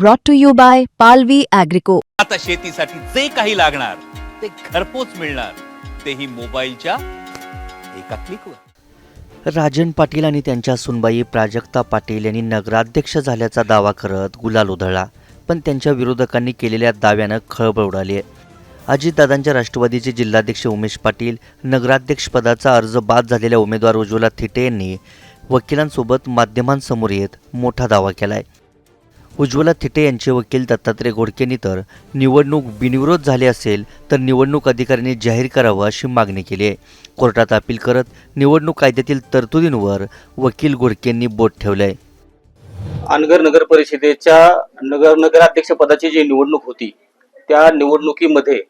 brought to you by Palvi Agrico. आता शेतीसाठी जे काही लागणार ते घरपोच मिळणार. तेही मोबाईलच्या एका क्लिकवर राजन पाटील आणि त्यांच्या सुनबाई प्राजक्ता पाटील यांनी नगराध्यक्ष झाल्याचा दावा करत गुलाल उधळला पण त्यांच्या विरोधकांनी केलेल्या दाव्यानं खळबळ उडाली आहे. अजितदादांच्या राष्ट्रवादीचे जिल्हाध्यक्ष उमेश पाटील नगराध्यक्षपदाचा अर्ज बाद झालेल्या उमेदवार उज्ज्वला थिटे यांनी वकिलांसोबत माध्यमांसमोर येत मोठा दावा केलाय. उज्ज्वला थिटे यांचे वकील दत्तात्रय घोडकेंनी तर निवडणूक बिनविरोध झाली असेल तर निवडणूक अधिकाऱ्यांनी जाहीर करावं अशी मागणी केली आहे. कोर्टात अपील करत निवडणूक कायद्यातील तरतुदींवर वकील घोडकेंनी बोट ठेवलंय. अनगर नगर परिषदेच्या नगर नगराध्यक्षपदाची जी निवडणूक होती त्या निवडणुकीमध्ये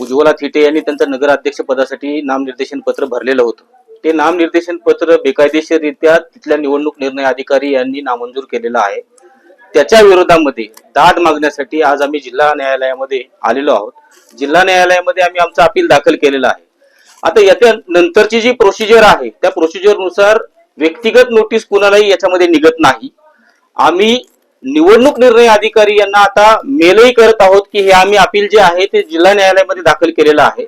उज्ज्वला थिटे यांनी त्यांचं नगराध्यक्षपदासाठी नामनिर्देशन पत्र भरलेलं होतं. ते नामनिर्देशन पत्र बेकायदेशीररित्या तिथल्या निवडणूक निर्णय अधिकारी यांनी नामंजूर केलेलं आहे. त्याच्या विरोधामध्ये दाद मागण्यासाठी आज आम्ही जिल्हा न्यायालयामध्ये आलेलो आहोत. जिल्हा न्यायालयामध्ये आम्ही आमचं अपील दाखल केलेलं आहे. आता याच्या नंतरची जी प्रोसिजर आहे त्या प्रोसिजरनुसार व्यक्तिगत नोटीस कुणालाही याच्यामध्ये निघत नाही. आम्ही निवडणूक निर्णय अधिकारी यांना आता मेलही करत आहोत की हे आम्ही अपील जे आहे ते जिल्हा न्यायालयामध्ये दाखल केलेलं आहे.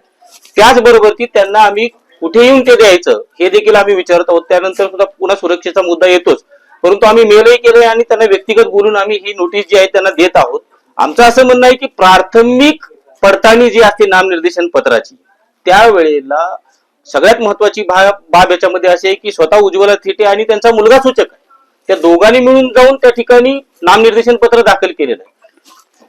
त्याचबरोबर की त्यांना आम्ही कुठे येऊन ते द्यायचं हे देखील आम्ही विचारत आहोत. त्यानंतर सुद्धा पुन्हा सुरक्षेचा मुद्दा येतोच. परंतु आम्ही मेलही केले आणि त्यांना व्यक्तिगत बोलून आम्ही ही नोटीस जी आहे त्यांना देत आहोत. आमचं असं म्हणणं आहे की प्राथमिक पडताळणी जी असते नामनिर्देशन पत्राची त्यावेळेला सगळ्यात महत्वाची बाब याच्यामध्ये अशी आहे की स्वतः उज्ज्वला थिटे आणि त्यांचा मुलगा सूचक आहे. त्या दोघांनी मिळून जाऊन त्या ठिकाणी नामनिर्देशन पत्र दाखल केलेलं आहे.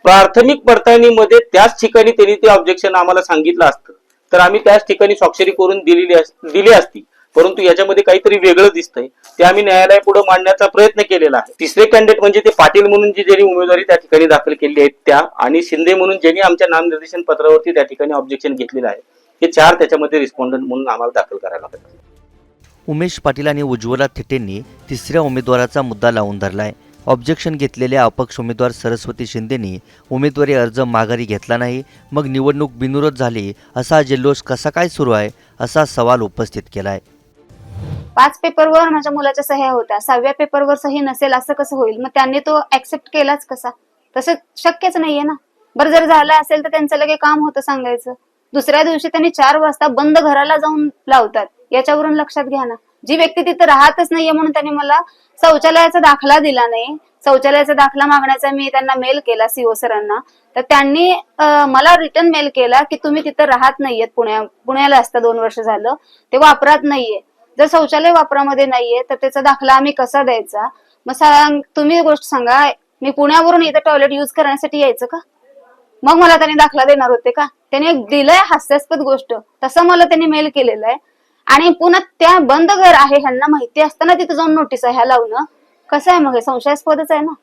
प्राथमिक पडताळणीमध्ये त्याच ठिकाणी त्यांनी ते ऑब्जेक्शन आम्हाला सांगितलं असतं. तर आम्ही त्याच ठिकाणी स्वाक्षरी करून दिलेली अस- दिली असती. परंतु याच्यामध्ये काहीतरी वेगळं दिसतंय. ते आम्ही न्यायालयापुढे मांडण्याचा प्रयत्न केलेला आहे. तिसरे कॅन्डिडेट म्हणजे ते पाटील म्हणून जी ज्यांनी उमेदवारी त्या ठिकाणी दाखल केली आहे त्या आणि शिंदे म्हणून ज्यांनी आमच्या नामनिर्देशन पत्रावरती त्या ठिकाणी ऑब्जेक्शन घेतलेलं आहे. हे चार त्याच्यामध्ये रिस्पॉन्डंट म्हणून आम्हाला दाखल करायला लागतात उमेश पाटील आणि उज्ज्वला थेटेंनी तिसऱ्या उमेदवाराचा मुद्दा लावून धरलाय. ऑब्जेक्शन घेतलेल्या अपक्ष उमेदवार सरस्वती शिंदेनी उमेदवारी अर्ज माघारी घेतला नाही. मग निवडणूक बिनविरोध झाली असा जल्लोष कसा काय सुरू आहे असा सवाल उपस्थित केलाय. पाच पेपरवर माझ्या मुलाच्या सह्या होत्या. सहाव्या पेपरवर सही नसेल असं कसं होईल? मग त्यांनी तो ऍक्सेप्ट केलाच कसा? तसं शक्यच नाहीये ना. बरं जर झालं असेल तर त्यांचं लगे काम होतं सांगायचं. दुसऱ्या दिवशी त्यांनी चार वाजता बंद घराला जाऊन लावतात. याच्यावरून लक्षात घ्या ना. जी व्यक्ती तिथं राहतच नाहीये म्हणून त्यांनी मला शौचालयाचा दाखला दिला नाही. शौचालयाचा दाखला मागण्याचा मी त्यांना मेल केला सीओ सरांना. तर त्यांनी मला रिटर्न मेल केला की तुम्ही तिथं राहत नाहीयेत पुण्या पुण्याला असता दोन वर्ष झालं. ते वापरात नाहीये. जर शौचालय वापरामध्ये नाहीये तर त्याचा दाखला आम्ही कसा द्यायचा? मग सांग तुम्ही गोष्ट सांगा. मी पुण्यावरून इथं टॉयलेट युज करण्यासाठी यायचं का? मग मला त्यांनी दाखला देणार होते का? त्याने दिलंय हास्यास्पद गोष्ट. तसं मला त्यांनी मेल केलेलं आहे. आणि पुन्हा त्या बंद घर आहे ह्यांना माहिती असताना तिथं जाऊन नोटीस आहे ह्या लावणं. कसं आहे मग हे? संशयास्पदच आहे ना?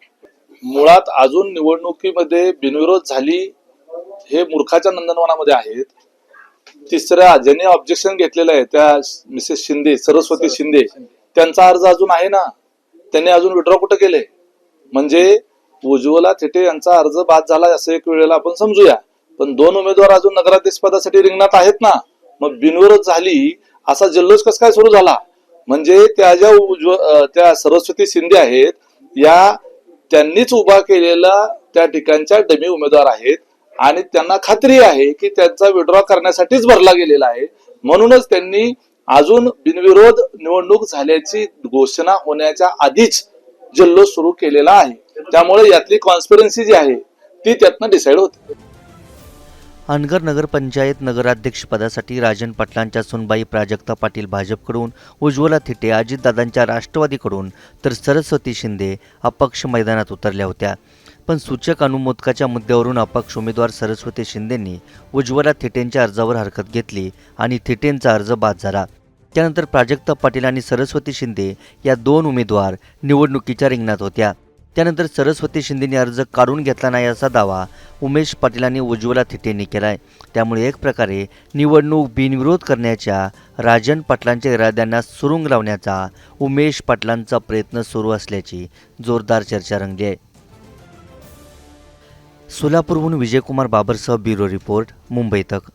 मुळात अजून निवडणुकीमध्ये बिनविरोध झाली हे मूर्खाच्या नंदनवनामध्ये आहेत. तिसऱ्या ज्यांनी ऑब्जेक्शन घेतलेलं आहे त्या मिसेस शिंदे सरस्वती शिंदे त्यांचा अर्ज अजून आहे ना? त्यांनी अजून विड्रॉ कुठं केले? म्हणजे उज्ज्वला थिटे यांचा अर्ज बाद झाला असं एक वेळेला आपण समजूया. पण दोन उमेदवार अजून नगराध्यक्ष पदासाठी रिंगणात आहेत ना? मग बिनविरोध झाली असा जल्लोष कस काय सुरू झाला? म्हणजे त्या ज्या उज्ज्व त्या सरस्वती शिंदे आहेत या त्यांनीच उभा केलेला त्या ठिकाणच्या डमी उमेदवार आहेत. आणि त्यांना खात्री आहे की त्यांचा विड्रॉ करण्यासाठीच भरला गेलेला आहे. म्हणूनच त्यांनी अजून बिनविरोध निवडणूक झाल्याची घोषणा होण्याच्या आधीच जल्लोष सुरू केलेला आहे. त्यामुळे यातली कॉन्स्पिरन्सी जी आहे ती त्यातनं डिसाईड होते. अनगर नगरपंचायत नगराध्यक्षपदासाठी राजन पाटलांच्या सुनबाई प्राजक्ता पाटील भाजपकडून उज्ज्वला थिटे अजितदादांच्या राष्ट्रवादीकडून तर सरस्वती शिंदे अपक्ष मैदानात उतरल्या होत्या. पण सूचक अनुमोदकाच्या मुद्द्यावरून अपक्ष उमेदवार सरस्वती शिंदेंनी उज्ज्वला थिटेंच्या अर्जावर हरकत घेतली आणि थिटेंचा अर्ज बाद झाला. त्यानंतर प्राजक्ता पाटील आणि सरस्वती शिंदे या दोन उमेदवार निवडणुकीच्या रिंगणात होत्या. त्यानंतर सरस्वती शिंदेने अर्ज काढून घेतला नाही असा दावा उमेश पाटीलांनी उज्ज्वला थिटेंनी आहे त्यामुळे एक प्रकारे निवडणूक बिनविरोध करण्याच्या राजन पाटलांच्या इराद्यांना सुरुंग लावण्याचा उमेश पाटलांचा प्रयत्न सुरू असल्याची जोरदार चर्चा रंगली आहे. सोलापूरहून विजयकुमार बाबरसह ब्युरो रिपोर्ट मुंबई तक.